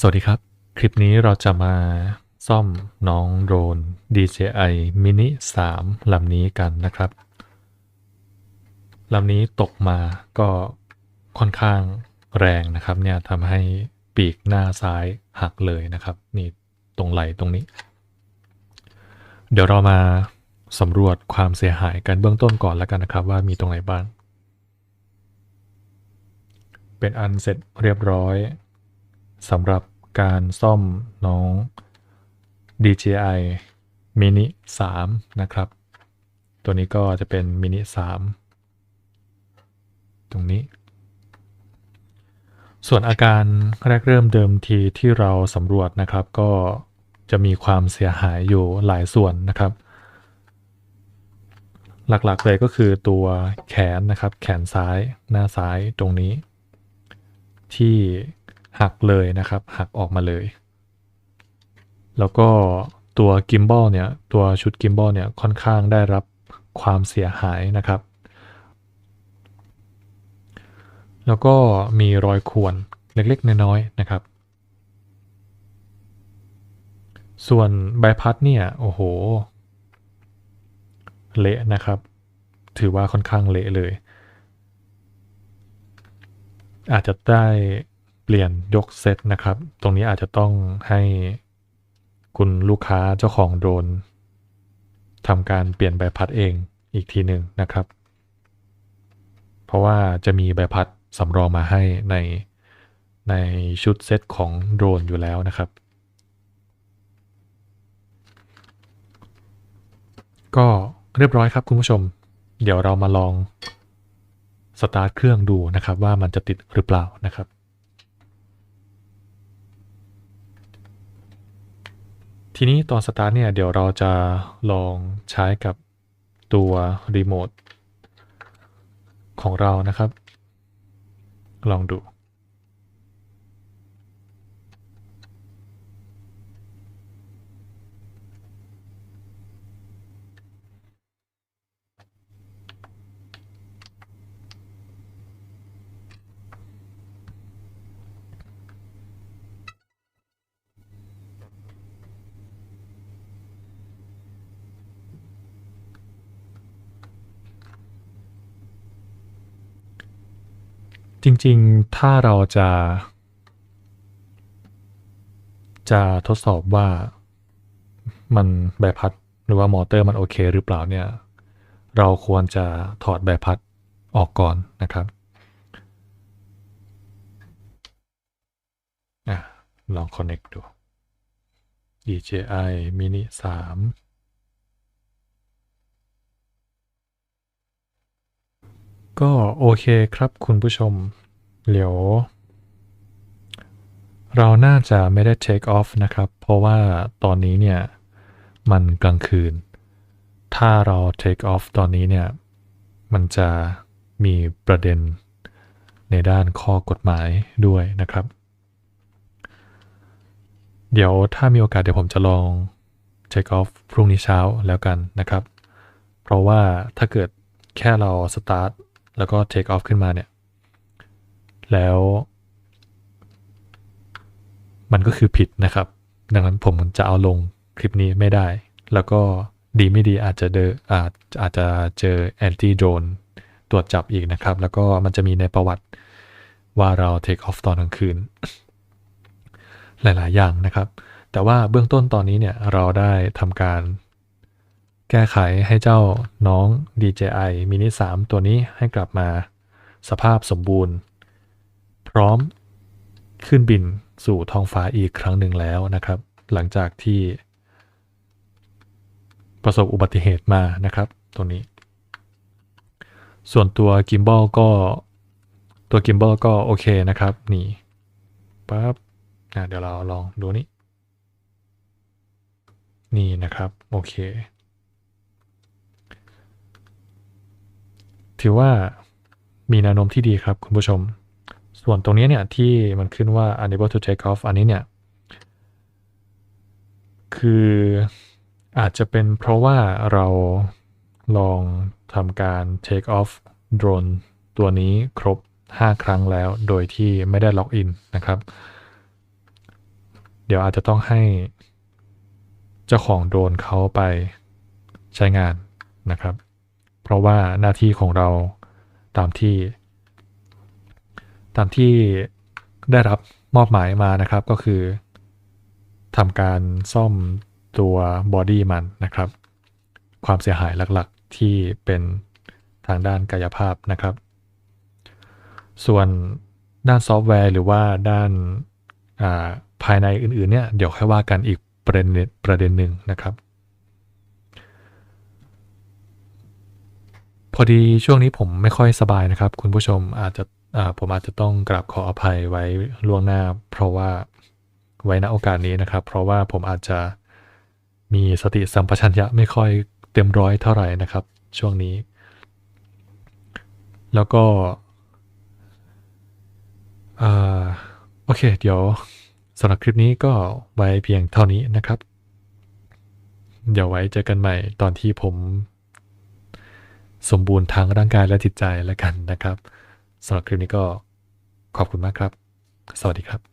สวัสดีครับ คลิปนี้เราจะมาซ่อมน้องโดรน DJI Mini 3 ลำนี้กันนะครับลำนี้ตกมาก็ค่อนข้างแรงนะครับเนี่ยทำให้ปีกหน้าซ้ายหักเลยนะครับ นี่ตรงไหล่ตรงนี้ เดี๋ยวเรามาสำรวจความเสียหายกันเบื้องต้นก่อนแล้วกันนะครับ ว่ามีตรงไหนบ้าง เป็นอันเสร็จเรียบร้อย สำหรับการซ่อมน้อง DJI Mini 3 นะครับ ตัวนี้ก็จะเป็น Mini 3 ตรงนี้ ส่วนอาการแรกเริ่มเดิมทีที่เราสำรวจนะครับ ก็จะมีความเสียหายอยู่หลายส่วนนะครับ หลักๆเลยก็คือตัวแขนนะครับ แขนซ้ายหน้าซ้ายตรงนี้ ที่ หักเลยนะครับ หักออกมาเลย แล้วก็ตัวกิมบอลเนี่ยตัวชุดกิมบอลเนี่ยค่อนข้างได้รับความเสียหายนะครับ แล้วก็มีรอยข่วนเล็กๆ น้อยๆนะครับ ส่วนใบพัดเนี่ยโอ้โห เละนะครับ ถือว่าค่อนข้างเละเลย อาจจะได้ เปลี่ยนยกเซตนะครับ ตรงนี้อาจจะต้องให้คุณลูกค้าเจ้าของโดรนทำการเปลี่ยนใบพัดเองอีกทีหนึ่งนะครับ เพราะว่าจะมีใบพัดสำรองมาให้ในในชุดเซตของโดรนอยู่แล้วนะครับ ก็เรียบร้อยครับคุณผู้ชม เดี๋ยวเรามาลองสตาร์ทเครื่องดูนะครับว่ามันจะติดหรือเปล่านะครับ ทีนี้ตอนสตาร์ทเนี่ยเดี๋ยวเราจะลองใช้กับตัวรีโมทของเรานะครับ ลองดู จริงๆ ถ้าเราจะ จะทดสอบว่ามันใบพัดหรือว่ามอเตอร์มันโอเคหรือเปล่าเนี่ย เราควรจะถอดใบพัดออกก่อนนะครับอลอง connect ดู DJI Mini 3 ก็โอเคครับคุณผู้ชม เดี๋ยว เราน่าจะไม่ได้ take off นะครับ เพราะว่าตอนนี้เนี่ย มันกลางคืน ถ้าเรา take off ตอนนี้เนี่ย มันจะมีประเด็นในด้านข้อกฎหมายด้วยนะครับ เดี๋ยวถ้ามีโอกาสเดี๋ยวผมจะลอง take off พรุ่งนี้เช้าแล้วกันนะครับ เพราะว่าถ้าเกิดแค่เรา start แล้วก็ take off ขึ้นมาเนี่ย แล้ว มันก็คือผิดนะครับ ดังนั้นผมจะเอาลงคลิปนี้ไม่ได้ แล้วก็ดีไม่ดีอาจจะเดออาจอาจจะเจอ anti drone ตรวจจับอีกนะครับ แล้วก็มันจะมีในประวัติว่าเรา take off ตอนกลางคืน หลาย ๆ อย่างนะครับ แต่ว่าเบื้องต้นตอนนี้เนี่ยเราได้ทำการ แก้ไขให้เจ้าน้อง DJI Mini 3 ตัวนี้ให้กลับมาสภาพสมบูรณ์ พร้อมขึ้นบินสู่ท้องฟ้าอีกครั้งหนึ่งแล้วนะครับ หลังจากที่ประสบอุบัติเหตุมานะครับตัวนี้ ส่วนตัวกิมบอลก็ตัวกิมบอลก็โอเคนะครับ นี่ปั๊บอะเดี๋ยวเราลองดูนี่นี่นะครับ โอเค ถือว่ามีแนวโน้มที่ดีครับคุณผู้ชม ส่วนตรงนี้เนี่ยที่มันขึ้นว่า unable to take off อันนี้เนี่ย คืออาจจะเป็นเพราะว่าเราลองทำการ take off drone ตัวนี้ครบ 5 ครั้งแล้วโดยที่ไม่ได้ล็อกอินนะครับ เดี๋ยวอาจจะต้องให้เจ้าของโดรนเขาไปใช้งานนะครับ เพราะว่าหน้าที่ของเราตามที่ ตามที่ได้รับมอบหมายมานะครับก็คือทำการซ่อมตัวบอดี้มันนะครับ ความเสียหายหลักๆที่เป็นทางด้านกายภาพนะครับ ส่วนด้านซอฟต์แวร์หรือว่าด้านอ่าภายในอื่นๆเนี่ยเดี๋ยวค่อยว่ากันอีกประเด็นประเด็นหนึ่งนะครับ พอดีช่วงนี้ผมไม่ค่อยสบายนะครับ คุณผู้ชมอาจจะผมอาจจะต้องกราบขออภัยไว้ล่วงหน้า เพราะว่าไว้ณโอกาสนี้นะครับ เพราะว่าผมอาจจะมีสติสัมปชัญญะไม่ค่อยเต็มร้อยเท่าไหร่นะครับ ช่วงนี้ แล้วก็อโอเค เดี๋ยวสำหรับคลิปนี้ก็ไว้เพียงเท่านี้นะครับ เดี๋ยวไว้เจอกันใหม่ตอนที่ผม สมบูรณ์ทั้งร่างกายและจิตใจแล้วกันนะครับสำหรับคลิปนี้ก็ขอบคุณมากครับ สวัสดีครับ